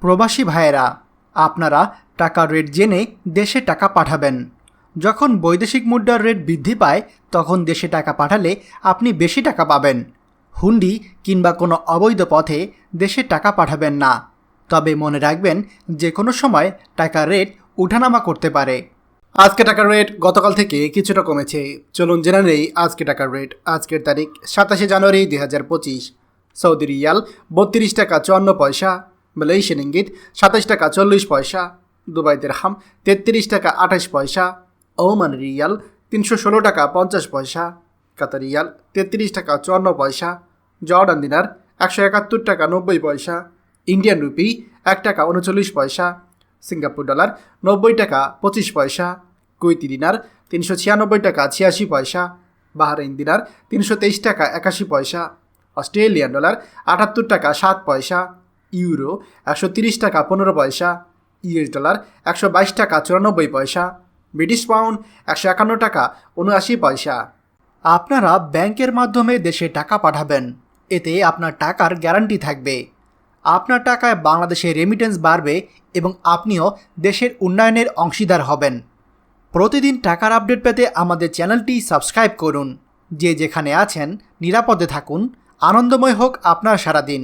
প্রবাসী ভাইয়েরা, আপনারা টাকার রেট জেনে দেশে টাকা পাঠাবেন। যখন বৈদেশিক মুদ্রার রেট বৃদ্ধি পায়, তখন দেশে টাকা পাঠালে আপনি বেশি টাকা পাবেন। হুন্ডি কিংবা কোনো অবৈধ পথে দেশে টাকা পাঠাবেন না। তবে মনে রাখবেন যে কোনো সময় টাকার রেট উঠানামা করতে পারে। আজকে টাকার রেট গতকাল থেকে কিছুটা কমেছে। চলুন জেনে নেই আজকে টাকার রেট। আজকের তারিখ সাতাশে জানুয়ারি দুই হাজার পঁচিশ। সৌদি রিয়াল বত্রিশ টাকা চুয়ান্ন পয়সা। মালয়েশিয়ান ইঙ্গিত, সাতাশ টাকা চল্লিশ পয়সা, দুবাই দেরহাম তেত্রিশ টাকা আঠাশ পয়সা, ওমান রিয়াল, তিনশো ষোলো টাকা পঞ্চাশ পয়সা, কাতার রিয়াল, তেত্রিশ টাকা চুয়ান্ন পয়সা, জর্ডান দিনার একশো একাত্তর টাকা নব্বই পয়সা, ইন্ডিয়ান রুপি এক টাকা উনচল্লিশ পয়সা, সিঙ্গাপুর ডলার নব্বই টাকা পঁচিশ পয়সা কুইতি দিনার তিনশো ছিয়ানব্বই টাকা ছিয়াশি পয়সা, বাহারাইন দিনার তিনশো তেইশ টাকা একাশি পয়সা, অস্ট্রেলিয়ান ডলার আটাত্তর টাকা সাত পয়সা ইউরো, একশো তিরিশ টাকা পনেরো পয়সা, ইউএস ডলার, একশো বাইশ টাকা চুরানব্বই পয়সা, ব্রিটিশ পাউন্ড, একশো একান্ন টাকা উনআশি পয়সা। আপনারা ব্যাংকের মাধ্যমে দেশে টাকা পাঠাবেন, এতে আপনার টাকার গ্যারান্টি থাকবে। আপনার টাকায় বাংলাদেশে রেমিটেন্স বাড়বে এবং আপনিও দেশের উন্নয়নের অংশীদার হবেন। প্রতিদিন টাকার আপডেট পেতে আমাদের চ্যানেলটি সাবস্ক্রাইব করুন। যে যেখানে আছেন, নিরাপদে থাকুন। আনন্দময় হোক আপনার সারাদিন।